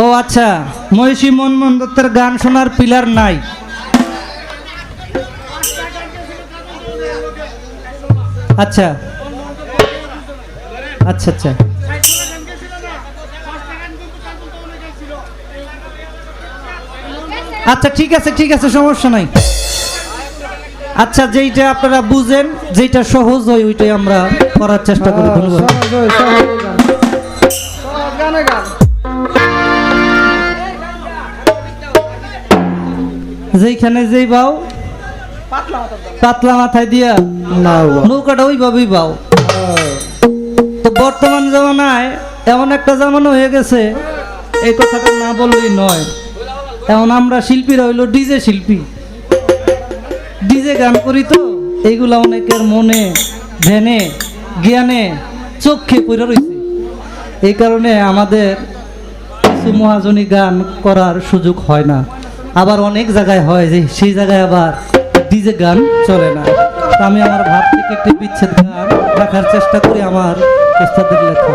ও আচ্ছা মহিষী মনমোহন দত্তের গান শোনার পিলার নাই। আচ্ছা আচ্ছা আচ্ছা। আচ্ছা ঠিক আছে ঠিক আছে, সমস্যা নাই। আচ্ছা যেইটা আপনারা বুঝেন, যেইটা সহজ হয়, ওইটাই আমরা করার চেষ্টা করি। যেইখানে যেই বাও পাতলা মাথায় দিয়া নৌকাটা ওইভাবেই বাও তো বর্তমান জামানায় এমন একটা জামানো হয়ে গেছে এই কথাটা না বললেই নয়। এখন আমরা শিল্পীরা হইল ডিজে শিল্পী। ডিজে গান করি তো এইগুলা অনেকের মনে ধ্যানে জ্ঞানে চোখে পড়ে রয়েছে এই কারণে আমাদের কিছু মহাজনী গান করার সুযোগ হয় না। আবার অনেক জায়গায় হয় যে সেই জায়গায় আবার ডিজে গান চলে না। আমি আমার ভাব থেকে একটি বিচ্ছেদ গান রাখার চেষ্টা করি আমার ওস্তাদের লেখা।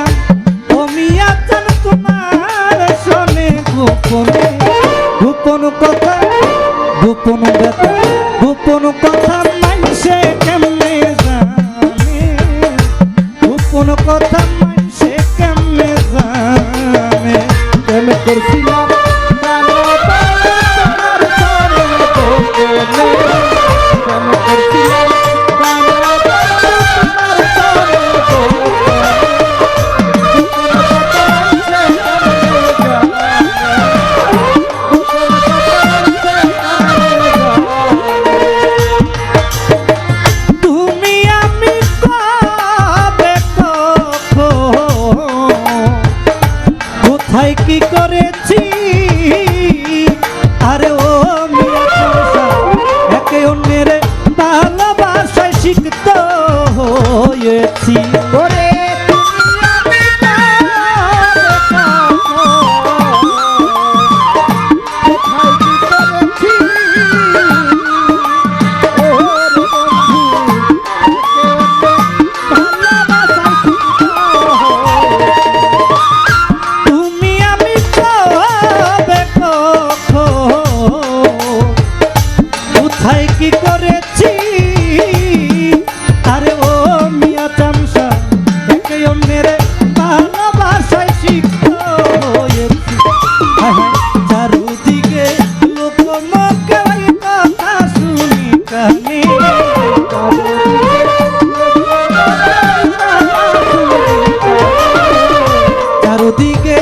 চারুদিকে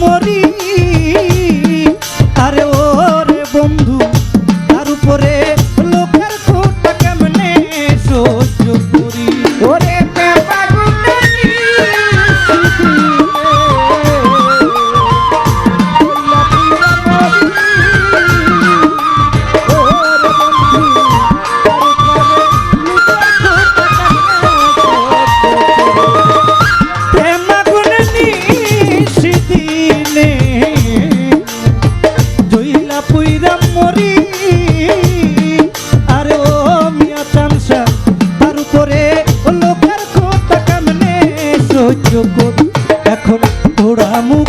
মরিয়া amo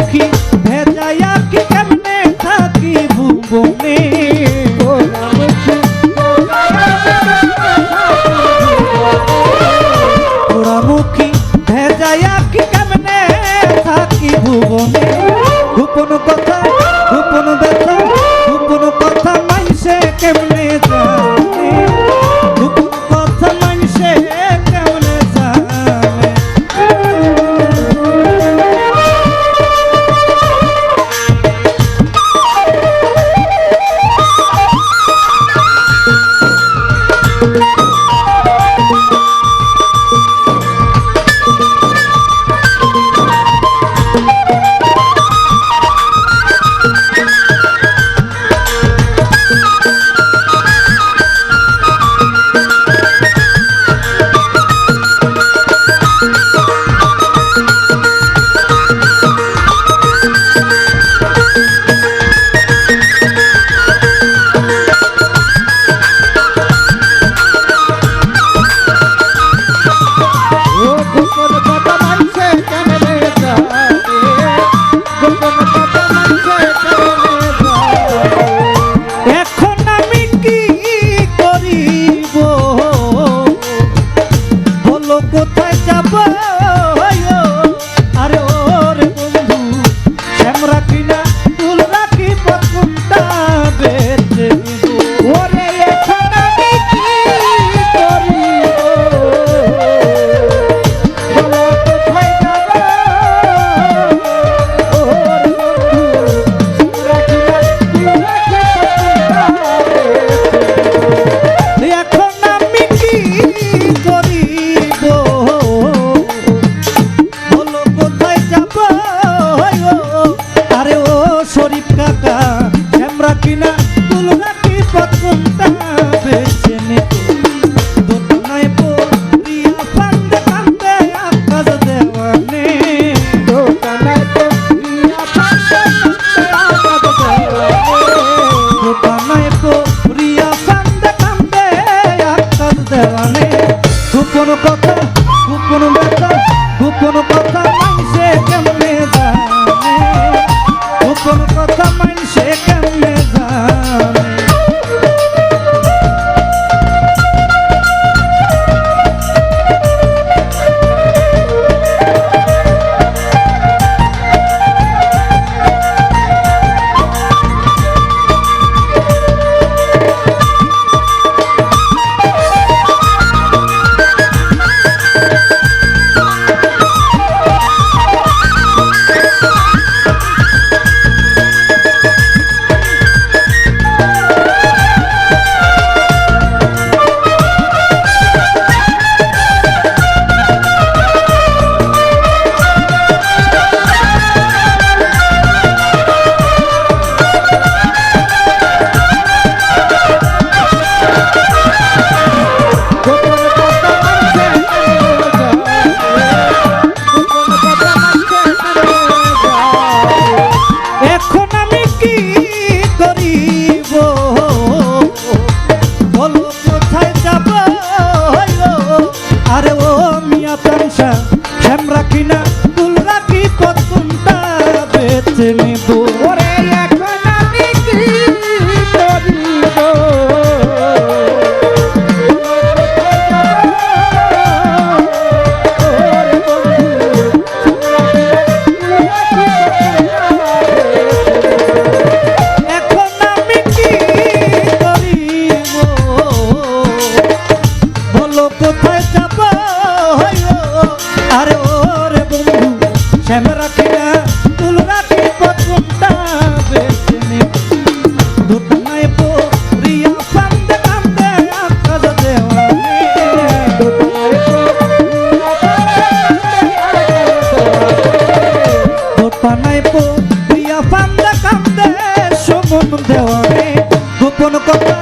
গোপন কথা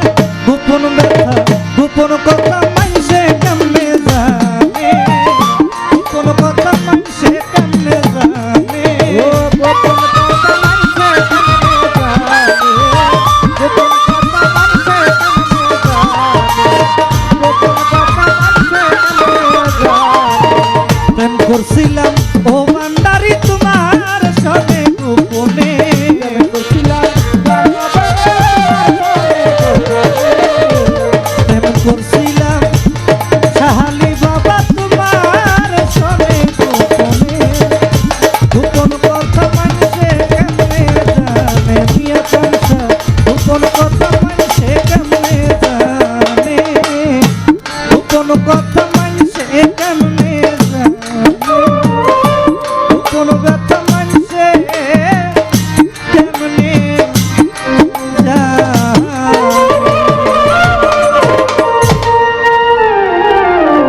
গোপন ব্যথা গোপন কথা করছিলাম ও